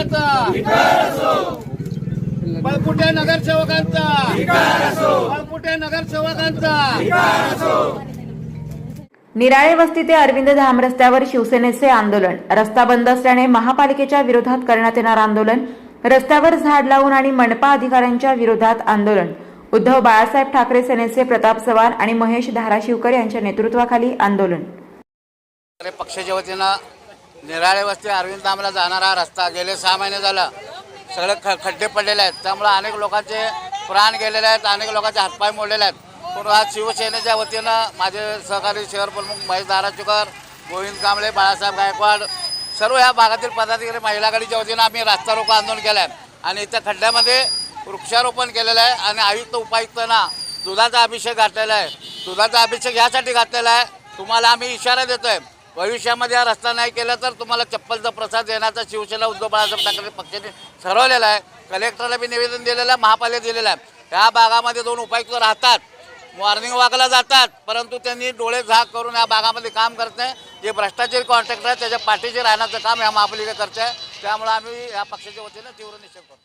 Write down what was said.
अधिकाऱ्याचा बळकुटे नगरसेवकांचा. बळकुटे नगरसेवकांचा. निराळे वस्ती ते अरविंद धाम रस्त्यावर शिवसेनेचे आंदोलन. रस्ता बंद असल्याने महापालिकेच्या विरोधात करण्यात येणार आंदोलन. रस्त्यावर झाड लावून आणि मनपा अधिकाऱ्यांच्या विरोधात आंदोलन. उद्धव बाळासाहेब ठाकरे सेनेचे प्रताप चव्हाण आणि महेश धाराशिवकर यांच्या नेतृत्वाखाली आंदोलन. पक्षाच्या वतीनं निराळे वस्ती अरविंद धामला जाणारा रस्ता गेले सहा महिने झालं. सगळे ख खड्डे पडलेले आहेत. त्यामुळे अनेक लोकांचे प्राण गेलेले आहेत. अनेक लोकांचे हातपाय मोडलेले आहेत. पण आज शिवसेनेच्या वतीनं माझे सहकारी शहर प्रमुख महेश दाराचुकर गोविंद कांबळे बाळासाहेब गायकवाड सर्व या भागातील पदाधिकारी महिला आघाडीच्या वतीनं आम्ही रस्ता रोको आंदोलन केलं आहे आणि इथं खड्ड्यामध्ये वृक्षारोपण केलेलं आहे आणि आयुक्त उपायुक्तांना दुधाचा अभिषेक घातलेला आहे. दुधाचा अभिषेक ह्यासाठी घातलेला आहे. तुम्हाला आम्ही इशारा देतो आहे भविष्यामध्ये हा रस्ता नाही केला तर तुम्हाला चप्पलचा प्रसाद देण्याचा शिवसेना उद्धव बाळासाहेब ठाकरे पक्षाने ठरवलेला आहे. कलेक्टरला बी निवेदन दिलेलं आहे महापालिका दिलेलं आहे. ह्या भागामध्ये दोन उपायुक्त राहतात. मॉर्निंग वॉकला जातात परंतु त्यांनी डोळे झाक करून या भागामध्ये काम करत नाही. जे भ्रष्टाचारी कॉन्ट्रॅक्टर आहे त्याच्या पाठीशी राहण्याचं काम या महापालिका करते आहे त्यामुळे आम्ही या पक्षाच्या वतीनं तीव्र निषेध करतो.